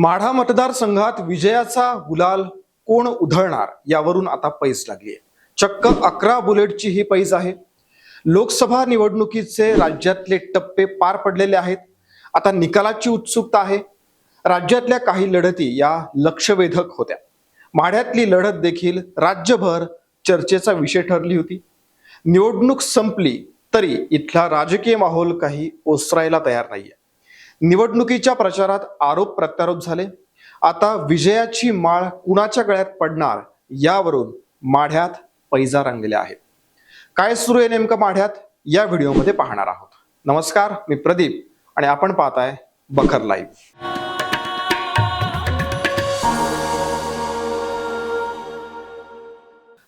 माढा मतदारसंघात विजयाचा गुलाल कोण उधळणार यावरून आता पैस लागली आहे चक्क अकरा बुलेटची ही पैस आहे. लोकसभा निवडणुकीचे राज्यातले टप्पे पार पडलेले आहेत. आता निकालाची उत्सुकता आहे. राज्यातल्या काही लढती या लक्षवेधक होत्या. माढ्यातली लढत देखील राज्यभर चर्चेचा विषय ठरली होती. निवडणूक संपली तरी इथला राजकीय माहोल काही ओसरायला तयार नाहीये. निवडणुकीच्या प्रचारात आरोप प्रत्यारोप झाले. आता विजयाची माळ कुणाच्या गळ्यात पडणार यावरून माढ्यात पैजा रंगल्या आहेत. काय सुरू आहे नेमकं माढ्यात? या व्हिडिओमध्ये पाहणार आहोत. नमस्कार मी प्रदीप आणि आपण पाहताय बखर लाईव्ह.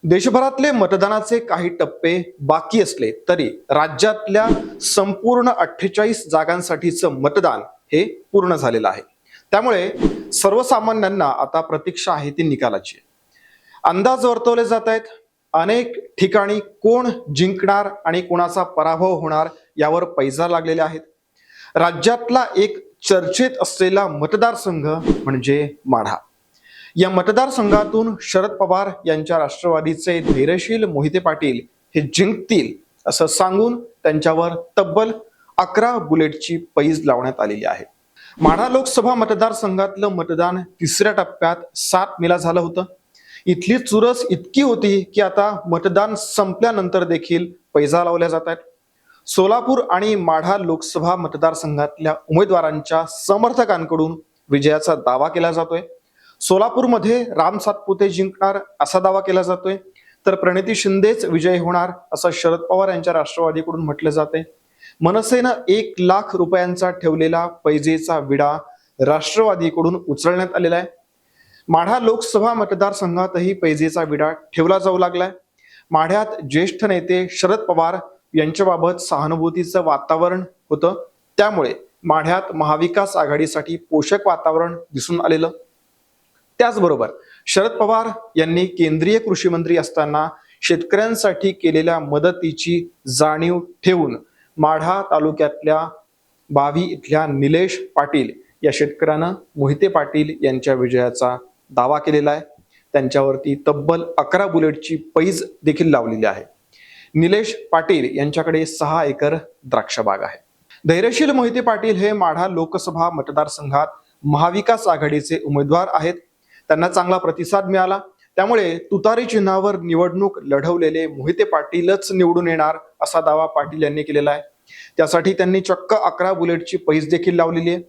देशभरातले मतदानाचे काही टप्पे बाकी असले तरी राज्यातल्या संपूर्ण अठ्ठेचाळीस जागांसाठीचं मतदान हे पूर्ण झालेलं आहे. त्यामुळे सर्वसामान्यांना आता प्रतीक्षा आहे ती निकालाची. अंदाज वर्तवले जात आहेत अनेक ठिकाणी कोण जिंकणार आणि कोणाचा पराभव होणार यावर पैजा लागलेल्या आहेत. राज्यातला एक चर्चेत असलेला मतदारसंघ म्हणजे माढा. या मतदारसंघातून शरद पवार यांच्या राष्ट्रवादीचे धैर्यशील मोहिते पाटील हे जिंकतील असं सांगून त्यांच्यावर तब्बल अकरा बुलेटची पैज लावण्यात आलेली आहे. माढा लोकसभा मतदारसंघातलं मतदान तिसऱ्या टप्प्यात सात मेला झालं होतं. इथली चुरस इतकी होती की आता मतदान संपल्यानंतर देखील पैजा लावल्या जात आहेत. सोलापूर आणि माढा लोकसभा मतदारसंघातल्या उमेदवारांच्या समर्थकांकडून विजयाचा दावा केला जातोय. सोलापूरमध्ये राम सातपुते जिंकणार असा दावा केला जातोय. तर प्रणिती शिंदेच विजय होणार असं शरद पवार यांच्या राष्ट्रवादीकडून म्हटलं जाते मनसेनं एक लाख रुपयांचा ठेवलेला पैजेचा विडा राष्ट्रवादीकडून उचलण्यात आलेला आहे. माढा लोकसभा मतदारसंघातही पैजेचा विडा ठेवला जाऊ लागलाय. माढ्यात ज्येष्ठ नेते शरद पवार यांच्याबाबत सहानुभूतीचं वातावरण होतं. त्यामुळे माढ्यात महाविकास आघाडीसाठी पोषक वातावरण दिसून आलेलं. त्याचबरोबर शरद पवार यांनी केंद्रीय कृषी मंत्री असताना शेतकऱ्यांसाठी केलेल्या मदतीची जाणीव ठेवून माढा तालुक्यातल्या बावी इथल्या निलेश पाटील या शेतकऱ्यानं मोहिते पाटील यांच्या विजयाचा दावा केलेला आहे. त्यांच्यावरती तब्बल अकरा बुलेटची पैज देखील लावलेली आहे. निलेश पाटील यांच्याकडे सहा एकर द्राक्षबाग आहे. धैर्यशील मोहिते पाटील हे माढा लोकसभा मतदारसंघात महाविकास आघाडीचे उमेदवार आहेत. त्यांना चांगला प्रतिसाद मिळाला. त्यामुळे तुतारी चिन्हावर निवडणूक लढवलेले मोहिते पाटीलच निवडून येणार असा दावा पाटील यांनी केलेला आहे. त्यासाठी त्यांनी चक्क अकरा बुलेटची पैज देखील लावलेली आहे.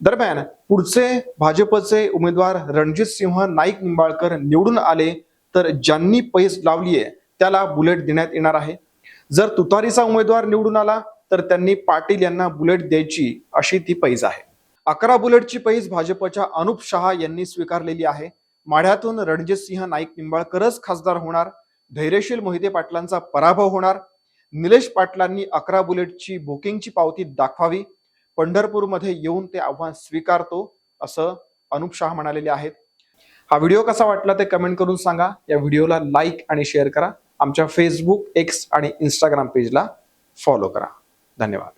दरम्यान पुढचे भाजपचे उमेदवार रणजित सिंह नाईक निंबाळकर निवडून आले तर ज्यांनी पैस लावली आहे त्याला बुलेट देण्यात येणार आहे. जर तुतारीचा उमेदवार निवडून आला तर त्यांनी पाटील यांना बुलेट द्यायची अशी ती पैज आहे. अकरा बुलेटची पैज भाजपच्या अनुप शहा यांनी स्वीकारलेली आहे. माढ्यातून रणजित सिंह नाईक निंबाळकरच खासदार होणार. धैर्यशील मोहिते पाटलांचा पराभव होणार. निलेश पाटलांनी अकरा बुलेटची बुकिंगची पावती दाखवावी. पंढरपूरमध्ये येऊन ते आव्हान स्वीकारतो असं अनुप शहा म्हणालेले आहेत. हा व्हिडिओ कसा वाटला ते कमेंट करून सांगा. या व्हिडिओला लाईक आणि शेअर करा. आमच्या फेसबुक एक्स आणि इंस्टाग्राम पेजला फॉलो करा. धन्यवाद.